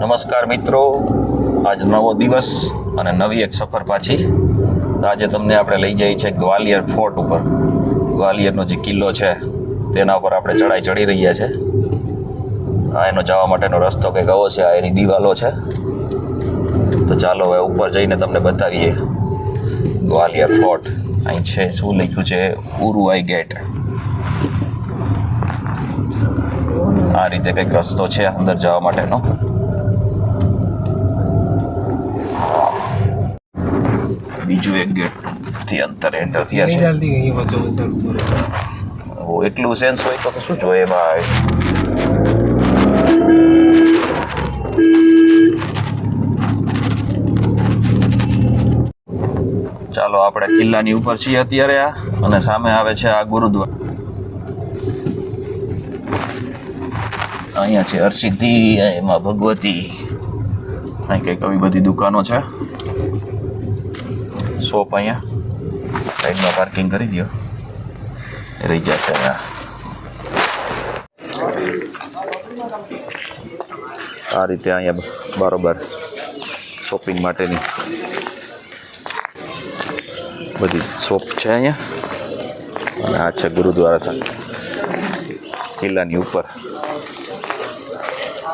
નમસ્કાર મિત્રો. આજ નવો દિવસ અને નવી એક સફર પાછી. તો આજે તમને આપણે લઈ જઈએ છીએ ગ્વાલિયર ફોર્ટ ઉપર. ગ્વાલિયરનો જે કિલ્લો છે, તેના ઉપર આપણે ચડાઈ ચડી રહ્યા છે. આ એનો જવા માટેનો રસ્તો કંઈક આવો છે, આ એની દિવાલો છે. તો ચાલો હવે ઉપર જઈને તમને બતાવીએ. ગ્વાલિયર ફોર્ટ. અહીં છે, શું લખ્યું છે? ઉરુઆઈ ગેટ. આ રીતે કંઈક રસ્તો છે અંદર જવા માટેનો. બીજું એક ગેટથી અંતર એન્ટર થયા છે. એટલું સેન્સ હોય તો શું જોઈએ ભાઈ? ચાલો આપણે કિલ્લાની ઉપર છીએ અત્યારે આ અને સામે આવે છે આ ગુરુદ્વાર. અહીંયા છે હરસિદ્ધિ એમાં ભગવતી અહીં કંઈક આવી બધી દુકાનો છે શોપ અહીંયા સાઈડમાં પાર્કિંગ કરી દો રહી જશે અહીંયા આ રીતે અહીંયા બરોબર શોપિંગ માટેની બધી શોપ છે અહીંયા અને આ છે ગુરુદ્વારા સાહેબ કિલ્લાની ઉપર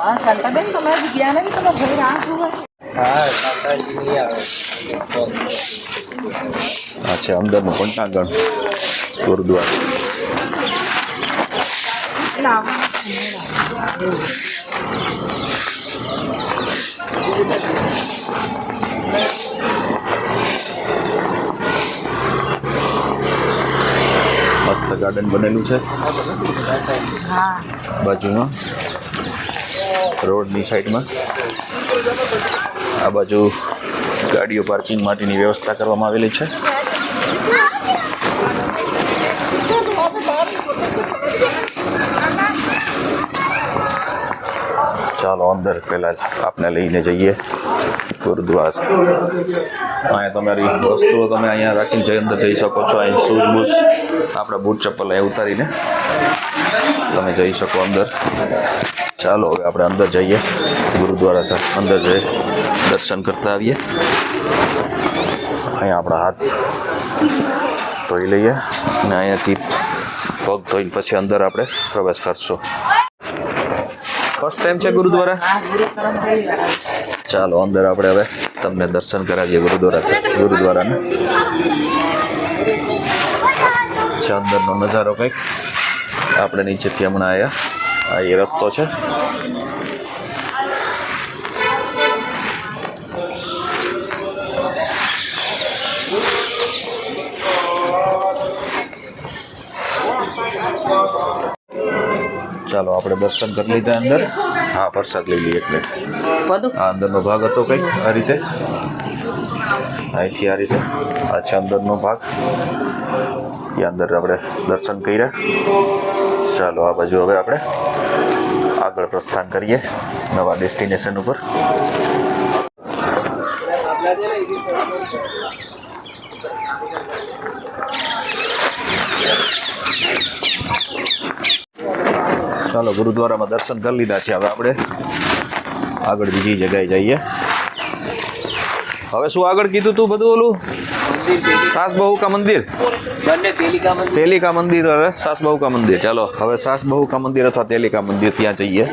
હા શાંતાબેન તમે ગયા નહીં તમે ભાઈ રાહ જુઓ હા શાંતાજી આવે અચ્છા ગુરુદ્વાર. મસ્ત ગાર્ડન બનેલું છે. બાજુમાં. રોડની સાઈડમાં. આ બાજુ ગાડીઓ પાર્કિંગ માટેની વ્યવસ્થા કરવામાં આવેલી છે. ચાલો અંદર પહેલાં આપને લઈને જઈએ. ગુરુદ્વારા. અહીંયા તમારી વસ્તુઓ તમે અહીંયા રાખીને જઈ અંદર જઈ શકો છો. અહીં શૂઝ બૂઝ આપણા બૂટ ચપ્પલ અહીં ઉતારીને. તમે જઈ શકો અંદર. ચાલો, હવે આપણે અંદર જઈએ. ગુરુદ્વારા સર અંદર જઈ દર્શન કરતા આવીએ. અહીંયા આપણા હાથ ધોઈ લઈએ અને અહીંયાથી પગ ધોઈને પછી અંદર આપણે પ્રવેશ કરશું. ફર્સ્ટ ટાઈમ છે ગુરુદ્વારા? હા ગુરુ કરમ થઈ ગયા ચાલો, અંદર આપણે હવે તમને દર્શન કરાવીએ ગુરુદ્વારા છે. ગુરુદ્વારાના. છે અંદરનો નજારો કંઈક. આપણે નીચેથી હમણાં આવ્યા આ એ રસ્તો છે ચાલો આપણે દર્શન કરી લીધા અંદર। હા પ્રસાદ લઈ લઈએ એટલે બધું? આ અંદરનો ભાગ હતો કંઈક આ રીતે? અહીંથી આ રીતે. આ છે અંદરનો ભાગ. ત્યાં અંદર આપણે દર્શન કર્યા. ચાલો, આ બાજુ હવે આપણે આગળ પ્રસ્થાન કરીએ નવા ડેસ્ટિનેશન ઉપર. ચાલો, ગુરુદ્વારામાં દર્શન કરી લીધા છે. હવે આપણે આગળ બીજી જગ્યાએ જઈએ. હવે શું આગળ કીધું તું બધું ઓલું? સાસ બહુ કા મંદિર? તેલિકા મંદિર. અરે સાસ બહુ કા મંદિર. ચાલો હવે સાસ બહુ કા મંદિર અથવા તેલિકા મંદિર ત્યાં જઈએ.